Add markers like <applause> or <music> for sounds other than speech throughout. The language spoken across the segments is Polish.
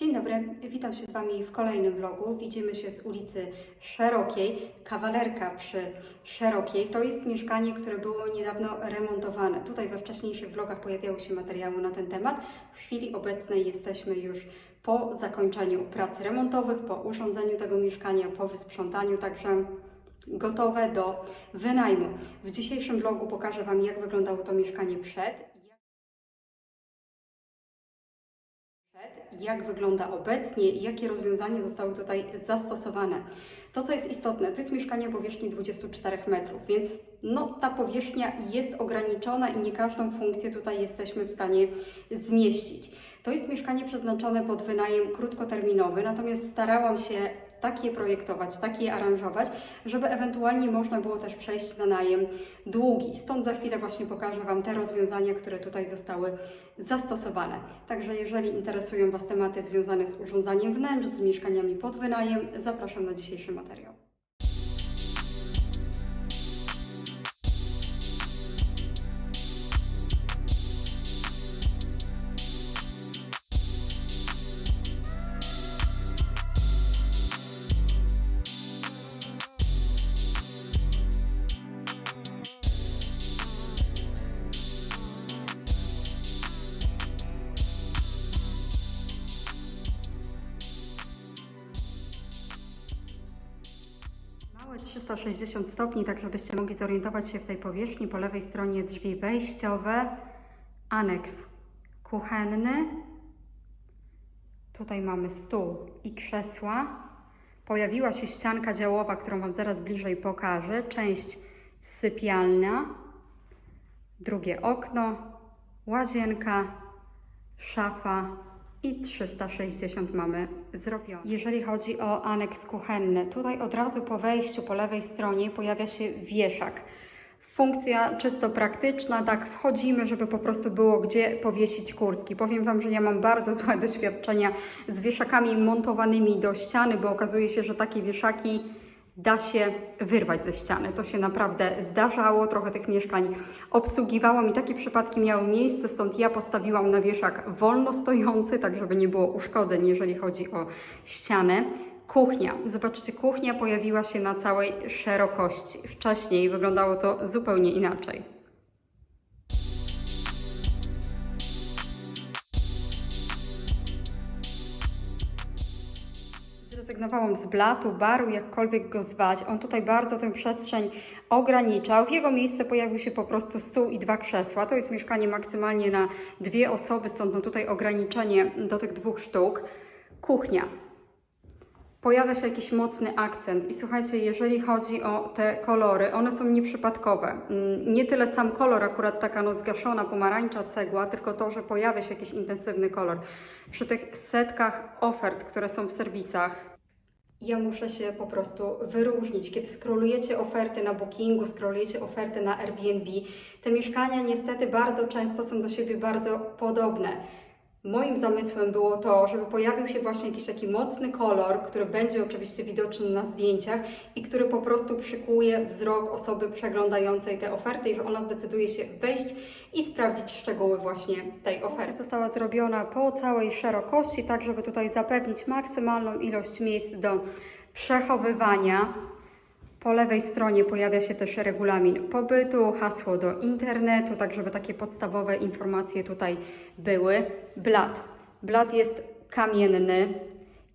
Dzień dobry, witam się z Wami w kolejnym vlogu. Widzimy się z ulicy Szerokiej, kawalerka przy Szerokiej. To jest mieszkanie, które było niedawno remontowane. Tutaj we wcześniejszych vlogach pojawiały się materiały na ten temat. W chwili obecnej jesteśmy już po zakończeniu prac remontowych, po urządzeniu tego mieszkania, po wysprzątaniu, także gotowe do wynajmu. W dzisiejszym vlogu pokażę Wam, jak wyglądało to mieszkanie przed jak wygląda obecnie jakie rozwiązania zostały tutaj zastosowane. To, co jest istotne, to jest mieszkanie o powierzchni 24 metrów, więc no, ta powierzchnia jest ograniczona i nie każdą funkcję tutaj jesteśmy w stanie zmieścić. To jest mieszkanie przeznaczone pod wynajem krótkoterminowy, natomiast starałam się tak je projektować, tak je aranżować, żeby ewentualnie można było też przejść na najem długi. Stąd za chwilę właśnie pokażę Wam te rozwiązania, które tutaj zostały zastosowane. Także jeżeli interesują Was tematy związane z urządzaniem wnętrz, z mieszkaniami pod wynajem, zapraszam na dzisiejszy materiał. 360 stopni, tak żebyście mogli zorientować się w tej powierzchni. Po lewej stronie drzwi wejściowe, aneks kuchenny. Tutaj mamy stół i krzesła. Pojawiła się ścianka działowa, którą Wam zaraz bliżej pokażę. Część sypialnia, drugie okno, łazienka, szafa i 360 mamy zrobione. Jeżeli chodzi o aneks kuchenny, tutaj od razu po wejściu po lewej stronie pojawia się wieszak. Funkcja czysto praktyczna, tak wchodzimy, żeby po prostu było gdzie powiesić kurtki. Powiem Wam, że ja mam bardzo złe doświadczenia z wieszakami montowanymi do ściany, bo okazuje się, że takie wieszaki da się wyrwać ze ściany. To się naprawdę zdarzało, trochę tych mieszkań obsługiwałam i takie przypadki miały miejsce, stąd ja postawiłam na wieszak wolno stojący, tak żeby nie było uszkodzeń, jeżeli chodzi o ścianę. Kuchnia. Zobaczcie, kuchnia pojawiła się na całej szerokości. Wcześniej wyglądało to zupełnie inaczej. Zrezygnowałam z blatu, baru, jakkolwiek go zwać. On tutaj bardzo tę przestrzeń ograniczał. W jego miejsce pojawił się po prostu stół i dwa krzesła. To jest mieszkanie maksymalnie na dwie osoby, stąd no tutaj ograniczenie do tych dwóch sztuk. Kuchnia. Pojawia się jakiś mocny akcent i słuchajcie, jeżeli chodzi o te kolory, one są nieprzypadkowe. Mm, Nie tyle sam kolor, akurat taka no zgaszona pomarańcza cegła, tylko to, że pojawia się jakiś intensywny kolor. Przy tych setkach ofert, które są w serwisach, ja muszę się po prostu wyróżnić. Kiedy skrolujecie oferty na Bookingu, skrolujecie oferty na Airbnb, te mieszkania niestety bardzo często są do siebie bardzo podobne. Moim zamysłem było to, żeby pojawił się właśnie jakiś taki mocny kolor, który będzie oczywiście widoczny na zdjęciach i który po prostu przykuje wzrok osoby przeglądającej te oferty i że ona zdecyduje się wejść i sprawdzić szczegóły właśnie tej oferty. Została zrobiona po całej szerokości, tak żeby tutaj zapewnić maksymalną ilość miejsc do przechowywania. Po lewej stronie pojawia się też regulamin pobytu, hasło do internetu, tak żeby takie podstawowe informacje tutaj były. Blat. Blat jest kamienny,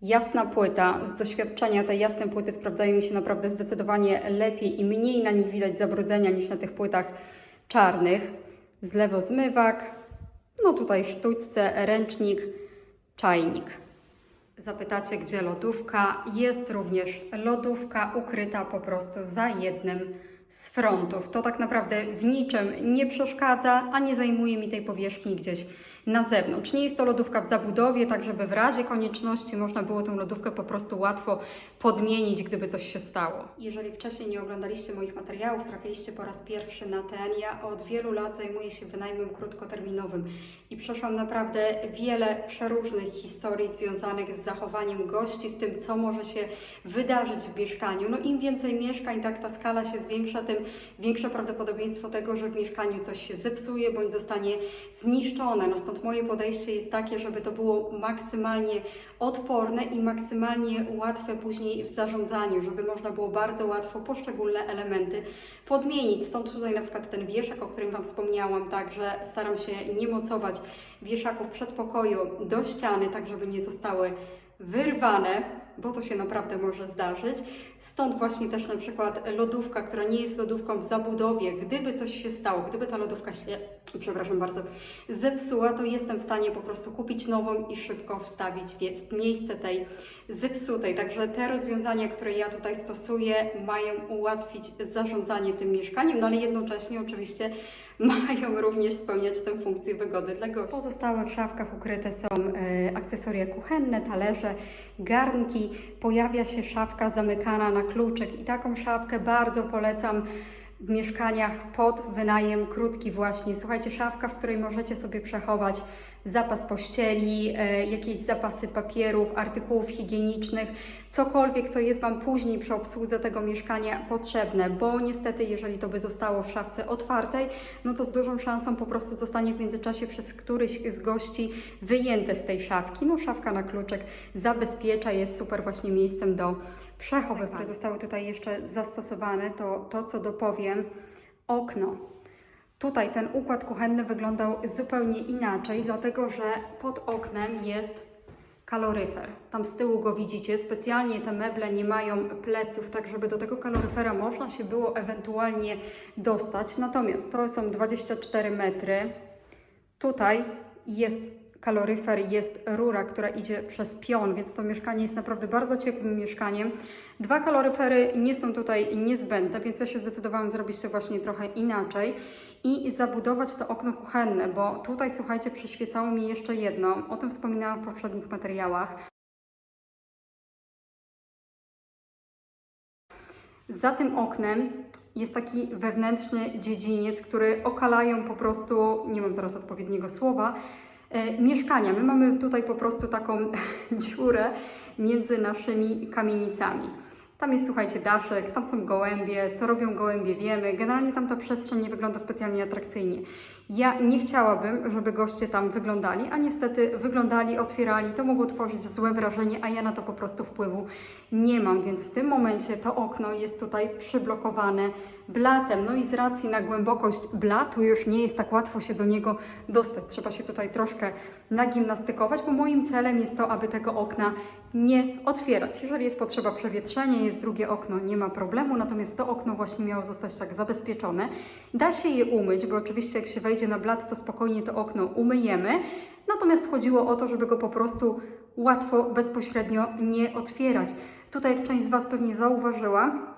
jasna płyta. Z doświadczenia te jasne płyty sprawdzają mi się naprawdę zdecydowanie lepiej i mniej na nich widać zabrudzenia niż na tych płytach czarnych. Z lewo zmywak, no tutaj sztućce, ręcznik, czajnik. Zapytacie, gdzie lodówka? Jest również lodówka ukryta po prostu za jednym z frontów. To tak naprawdę w niczym nie przeszkadza, a nie zajmuje mi tej powierzchni gdzieś na zewnątrz. Nie jest to lodówka w zabudowie, tak żeby w razie konieczności można było tę lodówkę po prostu łatwo podmienić, gdyby coś się stało. Jeżeli wcześniej nie oglądaliście moich materiałów, trafiliście po raz pierwszy na ten, ja od wielu lat zajmuję się wynajmem krótkoterminowym i przeszłam naprawdę wiele przeróżnych historii związanych z zachowaniem gości, z tym, co może się wydarzyć w mieszkaniu. No im więcej mieszkań, tak ta skala się zwiększa, tym większe prawdopodobieństwo tego, że w mieszkaniu coś się zepsuje bądź zostanie zniszczone. No moje podejście jest takie, żeby to było maksymalnie odporne i maksymalnie łatwe później w zarządzaniu, żeby można było bardzo łatwo poszczególne elementy podmienić. Stąd tutaj na przykład ten wieszak, o którym Wam wspomniałam, tak, że staram się nie mocować wieszaków przedpokoju do ściany, tak żeby nie zostały wyrwane, bo to się naprawdę może zdarzyć. Stąd właśnie też na przykład lodówka, która nie jest lodówką w zabudowie, gdyby coś się stało, gdyby ta lodówka się, przepraszam bardzo, zepsuła, to jestem w stanie po prostu kupić nową i szybko wstawić w miejsce tej zepsutej. Także te rozwiązania, które ja tutaj stosuję, mają ułatwić zarządzanie tym mieszkaniem, no ale jednocześnie oczywiście <laughs> mają również spełniać tę funkcję wygody dla gości. W pozostałych szafkach ukryte są e, akcesoria kuchenne, talerze, garnki. Pojawia się szafka zamykana na kluczyk i taką szafkę bardzo polecam w mieszkaniach pod wynajem krótki właśnie. Słuchajcie, szafka, w której możecie sobie przechować zapas pościeli, e, jakieś zapasy papierów, artykułów higienicznych, cokolwiek, co jest Wam później przy obsłudze tego mieszkania potrzebne, bo niestety, jeżeli to by zostało w szafce otwartej, no to z dużą szansą po prostu zostanie w międzyczasie przez któryś z gości wyjęte z tej szafki. No szafka na kluczek zabezpiecza, jest super właśnie miejscem do przechowywania. które zostały tutaj jeszcze zastosowane, to to, co dopowiem, okno. Tutaj ten układ kuchenny wyglądał zupełnie inaczej, dlatego że pod oknem jest kaloryfer. Tam z tyłu go widzicie. Specjalnie te meble nie mają pleców, tak żeby do tego kaloryfera można się było ewentualnie dostać. Natomiast to są 24 metry. Tutaj jest kaloryfer, jest rura, która idzie przez pion, więc to mieszkanie jest naprawdę bardzo ciepłym mieszkaniem. Dwa kaloryfery nie są tutaj niezbędne, więc ja się zdecydowałam zrobić to właśnie trochę inaczej i zabudować to okno kuchenne, bo tutaj, słuchajcie, przyświecało mi jeszcze jedno, o tym wspominałam w poprzednich materiałach. Za tym oknem jest taki wewnętrzny dziedziniec, który okalają po prostu, nie mam teraz odpowiedniego słowa, e, mieszkania. My mamy tutaj po prostu taką <laughs> dziurę między naszymi kamienicami. Tam jest, słuchajcie, daszek, tam są gołębie, co robią gołębie wiemy. Generalnie tam ta przestrzeń nie wygląda specjalnie atrakcyjnie. Ja nie chciałabym, żeby goście tam wyglądali, a niestety wyglądali, otwierali. To mogło tworzyć złe wrażenie, a ja na to po prostu wpływu nie mam, więc w tym momencie to okno jest tutaj przyblokowane blatem. No i z racji na głębokość blatu już nie jest tak łatwo się do niego dostać. Trzeba się tutaj troszkę nagimnastykować, bo moim celem jest to, aby tego okna nie otwierać. Jeżeli jest potrzeba przewietrzenia, jest drugie okno, nie ma problemu, natomiast to okno właśnie miało zostać tak zabezpieczone. Da się je umyć, bo oczywiście jak się wejdzie na blat, to spokojnie to okno umyjemy. Natomiast chodziło o to, żeby go po prostu łatwo, bezpośrednio nie otwierać. Tutaj, jak część z Was pewnie zauważyła,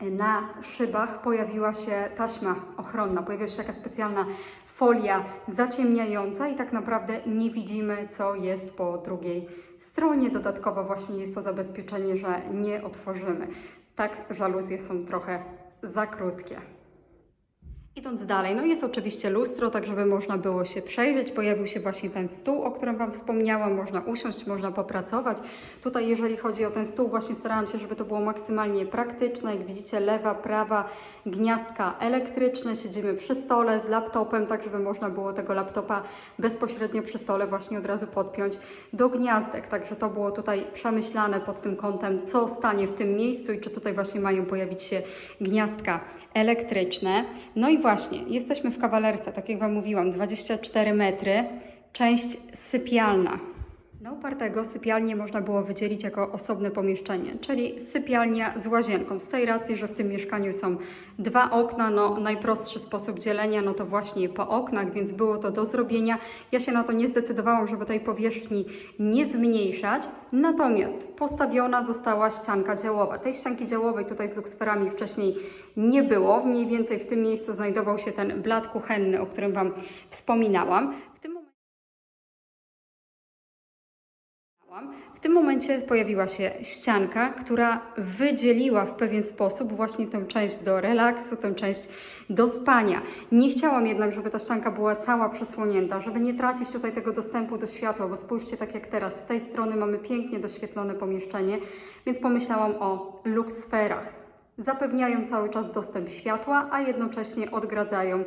na szybach pojawiła się taśma ochronna, pojawiła się taka specjalna folia zaciemniająca i tak naprawdę nie widzimy, co jest po drugiej stronie. Dodatkowo właśnie jest to zabezpieczenie, że nie otworzymy. Tak, żaluzje są trochę za krótkie. Idąc dalej, no jest oczywiście lustro, tak żeby można było się przejrzeć. Pojawił się właśnie ten stół, o którym Wam wspomniałam. Można usiąść, można popracować. Tutaj, jeżeli chodzi o ten stół, właśnie starałam się, żeby to było maksymalnie praktyczne. Jak widzicie, lewa, prawa, gniazdka elektryczne. Siedzimy przy stole z laptopem, tak żeby można było tego laptopa bezpośrednio przy stole właśnie od razu podpiąć do gniazdek. Także to było tutaj przemyślane pod tym kątem, co stanie w tym miejscu i czy tutaj właśnie mają pojawić się gniazdka elektryczne. No i właśnie, jesteśmy w kawalerce, tak jak Wam mówiłam, 24 metry, część sypialna. Na upartego sypialnię można było wydzielić jako osobne pomieszczenie, czyli sypialnia z łazienką. Z tej racji, że w tym mieszkaniu są dwa okna, no najprostszy sposób dzielenia, no to właśnie po oknach, więc było to do zrobienia. Ja się na to nie zdecydowałam, żeby tej powierzchni nie zmniejszać, natomiast postawiona została ścianka działowa. Tej ścianki działowej tutaj z luksferami wcześniej nie było. Mniej więcej w tym miejscu znajdował się ten blat kuchenny, o którym Wam wspominałam. W tym momencie pojawiła się ścianka, która wydzieliła w pewien sposób właśnie tę część do relaksu, tę część do spania. Nie chciałam jednak, żeby ta ścianka była cała przesłonięta, żeby nie tracić tutaj tego dostępu do światła, bo spójrzcie tak jak teraz, z tej strony mamy pięknie doświetlone pomieszczenie, więc pomyślałam o luksferach. Zapewniają cały czas dostęp światła, a jednocześnie odgradzają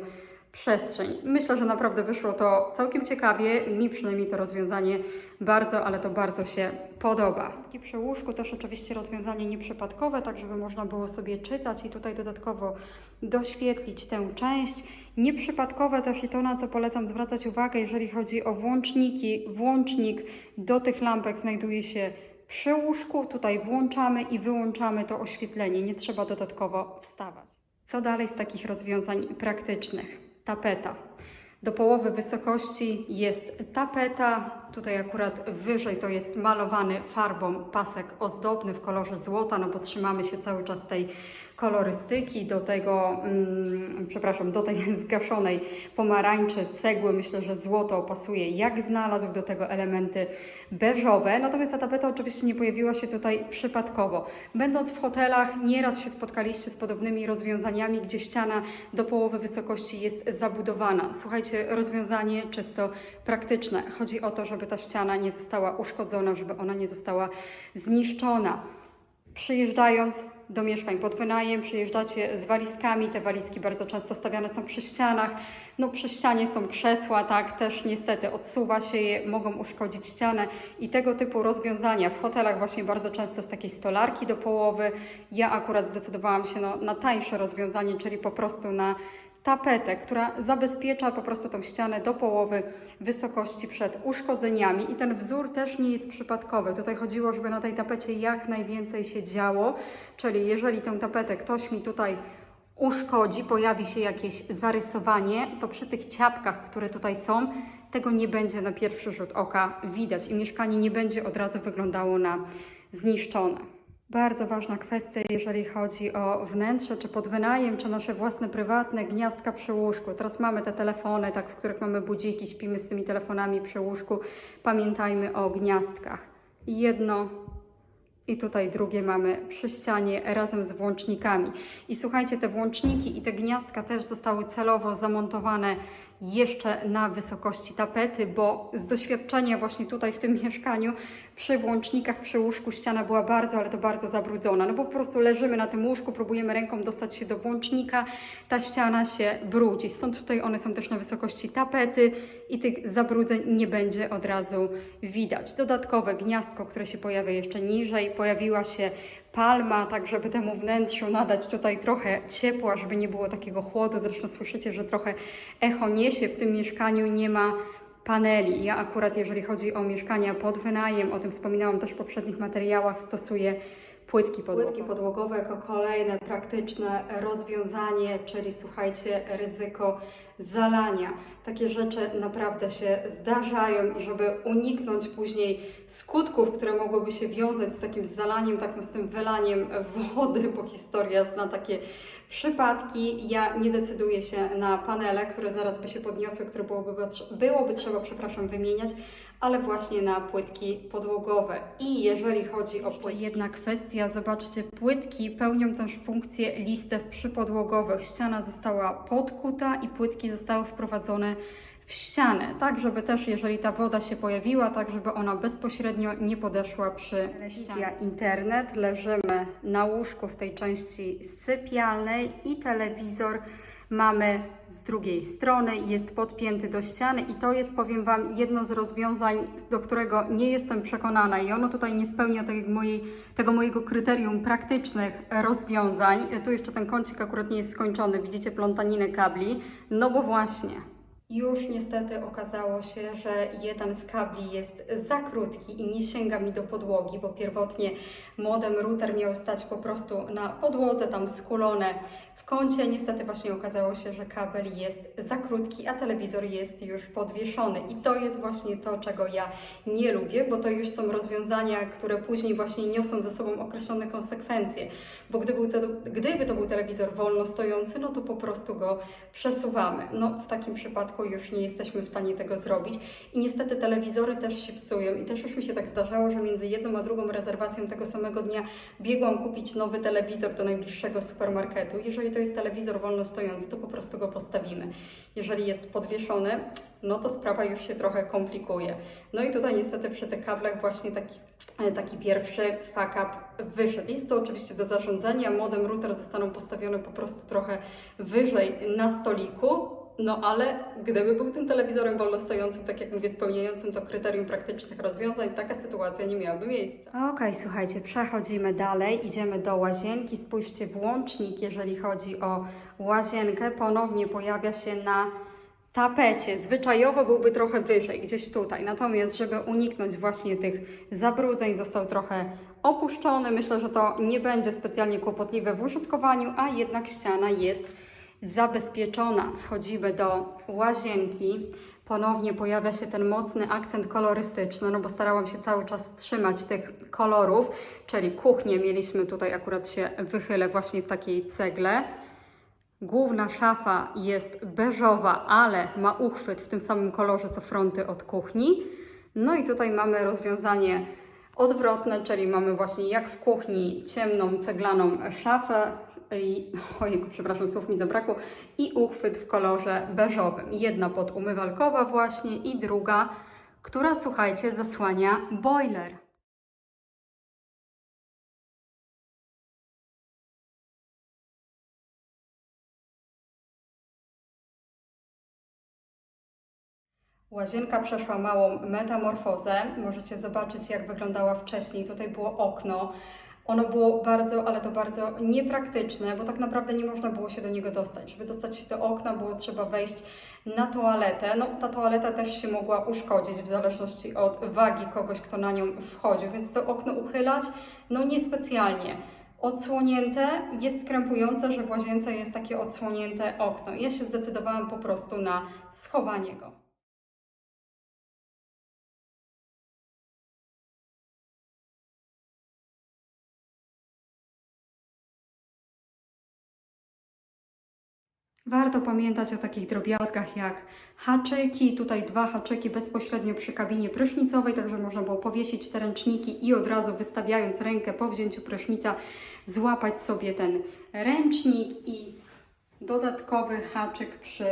przestrzeń. Myślę, że naprawdę wyszło to całkiem ciekawie. Mi przynajmniej to rozwiązanie bardzo, ale to bardzo się podoba. I przy łóżku też oczywiście rozwiązanie nieprzypadkowe, tak żeby można było sobie czytać i tutaj dodatkowo doświetlić tę część. Nieprzypadkowe też i to, na co polecam zwracać uwagę, jeżeli chodzi o włączniki. Włącznik do tych lampek znajduje się przy łóżku. Tutaj włączamy i wyłączamy to oświetlenie. Nie trzeba dodatkowo wstawać. Co dalej z takich rozwiązań praktycznych? Tapeta. Do połowy wysokości jest tapeta. Tutaj akurat wyżej to jest malowany farbą pasek ozdobny w kolorze złota, no bo trzymamy się cały czas tej kolorystyki, do tego, mm, przepraszam, do tej <laughs> zgaszonej pomarańczy, cegły. Myślę, że złoto pasuje jak znalazł, do tego elementy beżowe. Natomiast ta tapeta oczywiście nie pojawiła się tutaj przypadkowo. Będąc w hotelach, nieraz się spotkaliście z podobnymi rozwiązaniami, gdzie ściana do połowy wysokości jest zabudowana. Słuchajcie, rozwiązanie czysto praktyczne. Chodzi o to, żeby ta ściana nie została uszkodzona, żeby ona nie została zniszczona. Przyjeżdżając do mieszkań pod wynajem, przyjeżdżacie z walizkami. Te walizki bardzo często stawiane są przy ścianach. No przy ścianie są krzesła, tak, też niestety odsuwa się je, mogą uszkodzić ścianę i tego typu rozwiązania w hotelach właśnie bardzo często z takiej stolarki do połowy. Ja akurat zdecydowałam się no, na tańsze rozwiązanie, czyli po prostu na tapetę, która zabezpiecza po prostu tą ścianę do połowy wysokości przed uszkodzeniami. I ten wzór też nie jest przypadkowy. Tutaj chodziło, żeby na tej tapecie jak najwięcej się działo, czyli jeżeli tę tapetę ktoś mi tutaj uszkodzi, pojawi się jakieś zarysowanie, to przy tych ciapkach, które tutaj są, tego nie będzie na pierwszy rzut oka widać i mieszkanie nie będzie od razu wyglądało na zniszczone. Bardzo ważna kwestia, jeżeli chodzi o wnętrze, czy pod wynajem, czy nasze własne prywatne gniazdka przy łóżku. Teraz mamy te telefony, tak, w których mamy budziki, śpimy z tymi telefonami przy łóżku. Pamiętajmy o gniazdkach. Jedno i tutaj drugie mamy przy ścianie razem z włącznikami. I słuchajcie, te włączniki i te gniazdka też zostały celowo zamontowane jeszcze na wysokości tapety, bo z doświadczenia właśnie tutaj w tym mieszkaniu przy włącznikach, przy łóżku ściana była bardzo, ale to bardzo zabrudzona. No bo po prostu leżymy na tym łóżku, próbujemy ręką dostać się do włącznika, ta ściana się brudzi. Stąd tutaj one są też na wysokości tapety i tych zabrudzeń nie będzie od razu widać. Dodatkowe gniazdko, które się pojawia jeszcze niżej, pojawiła się palma, tak żeby temu wnętrzu nadać tutaj trochę ciepła, żeby nie było takiego chłodu. Zresztą słyszycie, że trochę echo niesie w tym mieszkaniu, nie ma paneli. Ja akurat, jeżeli chodzi o mieszkania pod wynajem, o tym wspominałam też w poprzednich materiałach, stosuję płytki podłogowe. Płytki podłogowe jako kolejne praktyczne rozwiązanie, czyli słuchajcie, ryzyko zalania. Takie rzeczy naprawdę się zdarzają i żeby uniknąć później skutków, które mogłyby się wiązać z takim zalaniem, tak no z tym wylaniem wody, bo historia zna takie przypadki. Ja nie decyduję się na panele, które zaraz by się podniosły, które byłoby, byłoby trzeba, przepraszam, wymieniać, ale właśnie na płytki podłogowe. I jeżeli chodzi o płytki... Jedna kwestia, zobaczcie, płytki pełnią też funkcję listew przypodłogowych. Ściana została podkuta i płytki zostały wprowadzone w ścianę, tak żeby też, jeżeli ta woda się pojawiła, tak żeby ona bezpośrednio nie podeszła przy ścianie. internet, leżymy na łóżku w tej części sypialnej i telewizor mamy z drugiej strony, jest podpięty do ściany i to jest, powiem Wam, jedno z rozwiązań, do którego nie jestem przekonana i ono tutaj nie spełnia mojej, tego mojego kryterium praktycznych rozwiązań. Tu jeszcze ten kącik akurat nie jest skończony, widzicie plątaninę kabli, no bo właśnie. Już niestety okazało się, że jeden z kabli jest za krótki i nie sięga mi do podłogi, bo pierwotnie modem router miał stać po prostu na podłodze, tam skulone w kącie. Niestety właśnie okazało się, że kabel jest za krótki, a telewizor jest już podwieszony. I to jest właśnie to, czego ja nie lubię, bo to już są rozwiązania, które później właśnie niosą ze sobą określone konsekwencje. Bo gdyby to, gdyby to był telewizor wolno stojący, no to po prostu go przesuwamy. No w takim przypadku już nie jesteśmy w stanie tego zrobić. I niestety telewizory też się psują. I też już mi się tak zdarzało, że między jedną a drugą rezerwacją tego samego dnia biegłam kupić nowy telewizor do najbliższego supermarketu. Jeżeli to jest telewizor wolno stojący, to po prostu go postawimy. Jeżeli jest podwieszony, no to sprawa już się trochę komplikuje. No i tutaj niestety przy tych kablach właśnie taki, taki pierwszy fuck up wyszedł. Jest to oczywiście do zarządzania, modem router zostaną postawione po prostu trochę wyżej na stoliku, no ale gdyby był tym telewizorem wolnostojącym, tak jak mówię, spełniającym to kryterium praktycznych rozwiązań, taka sytuacja nie miałaby miejsca. Okej, słuchajcie, przechodzimy dalej, idziemy do łazienki. Spójrzcie, włącznik, jeżeli chodzi o łazienkę, ponownie pojawia się na tapecie. Zwyczajowo byłby trochę wyżej, gdzieś tutaj. Natomiast, żeby uniknąć właśnie tych zabrudzeń, został trochę opuszczony. Myślę, że to nie będzie specjalnie kłopotliwe w użytkowaniu, a jednak ściana jest zabezpieczona. Wchodzimy do łazienki. Ponownie pojawia się ten mocny akcent kolorystyczny, no bo starałam się cały czas trzymać tych kolorów, czyli kuchnię mieliśmy tutaj, akurat się wychylę właśnie w takiej cegle. Główna szafa jest beżowa, ale ma uchwyt w tym samym kolorze co fronty od kuchni. No i tutaj mamy rozwiązanie odwrotne, czyli mamy właśnie jak w kuchni ciemną ceglaną szafę i, ojej, przepraszam, słów mi zabrakło, i uchwyt w kolorze beżowym. Jedna podumywalkowa właśnie i druga, która, słuchajcie, zasłania boiler. Łazienka przeszła małą metamorfozę. Możecie zobaczyć, jak wyglądała wcześniej. Tutaj było okno. Ono było bardzo, ale to bardzo niepraktyczne, bo tak naprawdę nie można było się do niego dostać. Żeby dostać się do okna, było trzeba wejść na toaletę. No, ta toaleta też się mogła uszkodzić w zależności od wagi kogoś, kto na nią wchodził, więc to okno uchylać, no niespecjalnie. Odsłonięte jest krępujące, że w łazience jest takie odsłonięte okno. Ja się zdecydowałam po prostu na schowanie go. Warto pamiętać o takich drobiazgach jak haczyki. Tutaj dwa haczyki bezpośrednio przy kabinie prysznicowej, także można było powiesić te ręczniki i od razu wystawiając rękę po wzięciu prysznica złapać sobie ten ręcznik i dodatkowy haczyk przy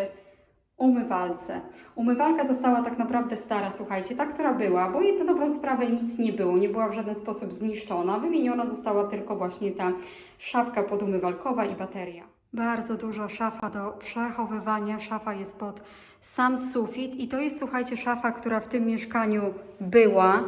umywalce. Umywalka została tak naprawdę stara, słuchajcie, ta, która była, bo jej na dobrą sprawę nic nie było, nie była w żaden sposób zniszczona. Wymieniona została tylko właśnie ta szafka podumywalkowa i bateria. Bardzo duża szafa do przechowywania. Szafa jest pod sam sufit i to jest, słuchajcie, szafa, która w tym mieszkaniu była.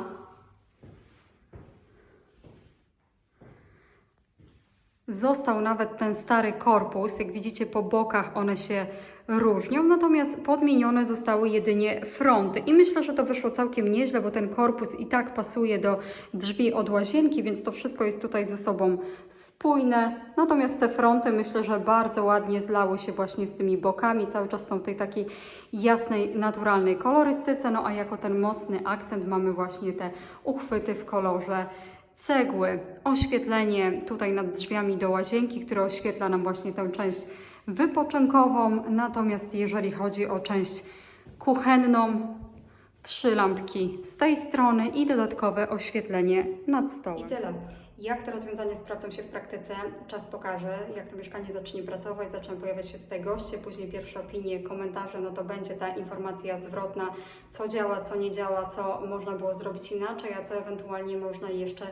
Został nawet ten stary korpus. Jak widzicie, po bokach one się różnią, natomiast podmienione zostały jedynie fronty. I myślę, że to wyszło całkiem nieźle, bo ten korpus i tak pasuje do drzwi od łazienki, więc to wszystko jest tutaj ze sobą spójne. Natomiast te fronty myślę, że bardzo ładnie zlały się właśnie z tymi bokami. Cały czas są w tej takiej jasnej, naturalnej kolorystyce. No a jako ten mocny akcent mamy właśnie te uchwyty w kolorze cegły, oświetlenie tutaj nad drzwiami do łazienki, które oświetla nam właśnie tę część wypoczynkową. Natomiast jeżeli chodzi o część kuchenną, trzy lampki z tej strony i dodatkowe oświetlenie nad stołem. I tyle. Jak te rozwiązania sprawdzą się w praktyce, czas pokaże. Jak to mieszkanie zacznie pracować, zaczną pojawiać się tutaj goście, później pierwsze opinie, komentarze, no to będzie ta informacja zwrotna, co działa, co nie działa, co można było zrobić inaczej, a co ewentualnie można jeszcze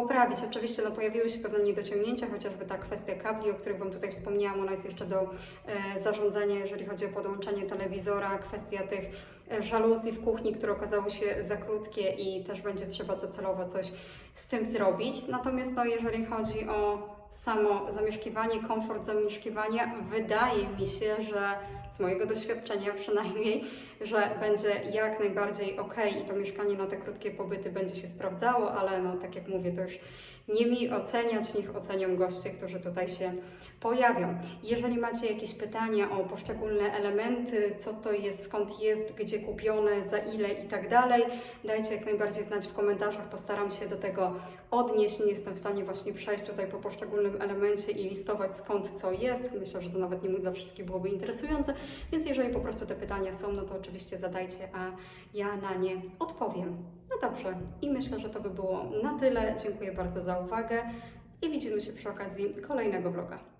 poprawić. Oczywiście no, pojawiły się pewne niedociągnięcia, chociażby ta kwestia kabli, o których Wam tutaj wspomniałam, ona jest jeszcze do e, zarządzania, jeżeli chodzi o podłączenie telewizora, kwestia tych e, żaluzji w kuchni, które okazały się za krótkie i też będzie trzeba docelowo coś z tym zrobić. Natomiast no, jeżeli chodzi o samo zamieszkiwanie, komfort zamieszkiwania, wydaje mi się, że z mojego doświadczenia przynajmniej, że będzie jak najbardziej ok i to mieszkanie na te krótkie pobyty będzie się sprawdzało, ale no tak jak mówię, to już nie mi oceniać, niech ocenią goście, którzy tutaj się pojawią. Jeżeli macie jakieś pytania o poszczególne elementy, co to jest, skąd jest, gdzie kupione, za ile i tak dalej, dajcie jak najbardziej znać w komentarzach. Postaram się do tego odnieść. Nie jestem w stanie właśnie przejść tutaj po poszczególnym elemencie i listować skąd co jest. Myślę, że to nawet nie dla wszystkich byłoby interesujące, więc jeżeli po prostu te pytania są, no to oczywiście zadajcie, a ja na nie odpowiem. No dobrze, i myślę, że to by było na tyle. Dziękuję bardzo za uwagę i widzimy się przy okazji kolejnego vloga.